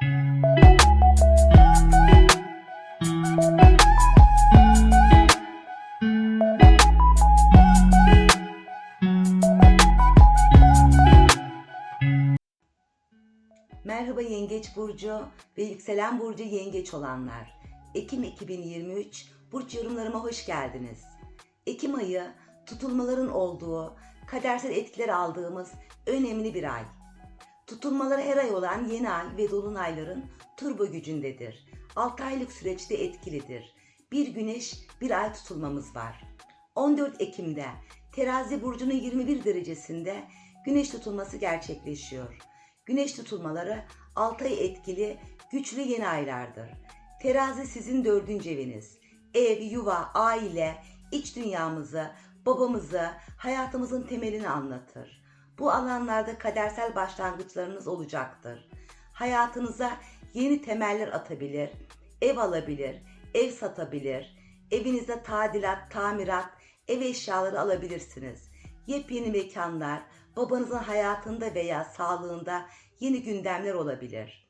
Merhaba Yengeç Burcu ve Yükselen Burcu Yengeç olanlar. Ekim 2023 Burç yorumlarıma hoş geldiniz. Ekim ayı tutulmaların olduğu, kadersel etkiler aldığımız önemli bir ay. Tutulmaları her ay olan yeni ay ve dolunayların turbo gücündedir. 6 aylık süreçte etkilidir. Bir güneş, bir ay tutulmamız var. 14 Ekim'de Terazi burcunun 21 derecesinde güneş tutulması gerçekleşiyor. Güneş tutulmaları 6 ay etkili, güçlü yeni aylardır. Terazi sizin dördüncü eviniz. Ev, yuva, aile, iç dünyamızı, babamızı, hayatımızın temelini anlatır. Bu alanlarda kadersel başlangıçlarınız olacaktır. Hayatınıza yeni temeller atabilir, ev alabilir, ev satabilir, evinizde tadilat, tamirat, ev eşyaları alabilirsiniz. Yepyeni mekanlar, babanızın hayatında veya sağlığında yeni gündemler olabilir.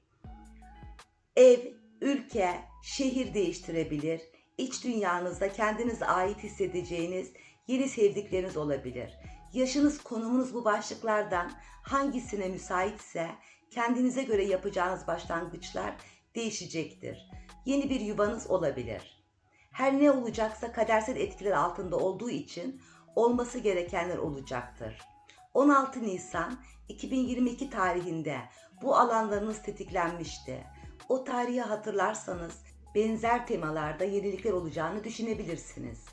Ev, ülke, şehir değiştirebilir. İç dünyanızda kendinize ait hissedeceğiniz yeni sevdikleriniz olabilir. Yaşınız, konumunuz bu başlıklardan hangisine müsaitse kendinize göre yapacağınız başlangıçlar değişecektir. Yeni bir yuvanız olabilir. Her ne olacaksa kadersel etkiler altında olduğu için olması gerekenler olacaktır. 16 Nisan 2022 tarihinde bu alanlarınız tetiklenmişti. O tarihi hatırlarsanız benzer temalarda yenilikler olacağını düşünebilirsiniz.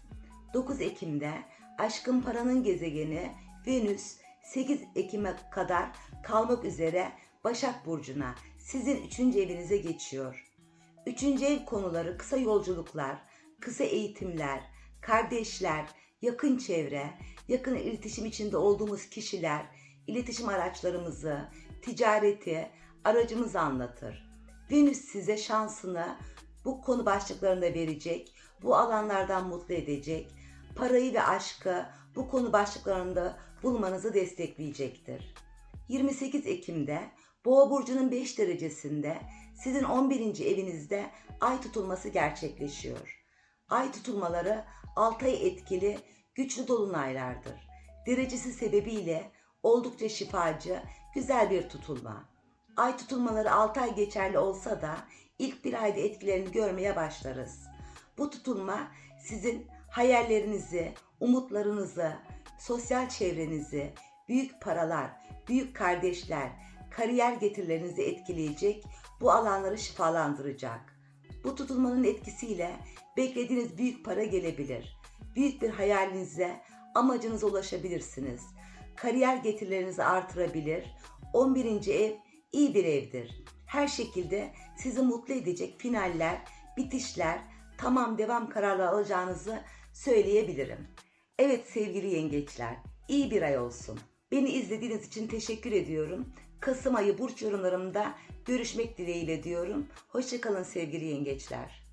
9 Ekim'de aşkın paranın gezegeni Venüs 8 Ekim'e kadar kalmak üzere Başak Burcu'na sizin 3. evinize geçiyor. Üçüncü ev konuları kısa yolculuklar, kısa eğitimler, kardeşler, yakın çevre, yakın iletişim içinde olduğumuz kişiler, iletişim araçlarımızı, ticareti, aracımızı anlatır. Venüs size şansını bu konu başlıklarında verecek, bu alanlardan mutlu edecek, parayı ve aşkı bu konu başlıklarında bulmanızı destekleyecektir. 28 Ekim'de Boğa burcunun 5 derecesinde sizin 11. evinizde ay tutulması gerçekleşiyor. Ay tutulmaları 6 ay etkili, güçlü dolunaylardır. Derecesi sebebiyle oldukça şifacı, güzel bir tutulma. Ay tutulmaları 6 ay geçerli olsa da ilk bir ayda etkilerini görmeye başlarız. Bu tutulma sizin hayallerinizi, umutlarınızı, sosyal çevrenizi, büyük paralar, büyük kardeşler, kariyer getirilerinizi etkileyecek, bu alanları şifalandıracak. Bu tutulmanın etkisiyle beklediğiniz büyük para gelebilir. Büyük bir hayalinize, amacınıza ulaşabilirsiniz. Kariyer getirilerinizi artırabilir. 11. ev iyi bir evdir. Her şekilde sizi mutlu edecek finaller, bitişler, tamam devam kararları alacağınızı söyleyebilirim. Evet sevgili yengeçler, iyi bir ay olsun. Beni izlediğiniz için teşekkür ediyorum. Kasım ayı burç yorumlarımda görüşmek dileğiyle diyorum. Hoşçakalın sevgili yengeçler.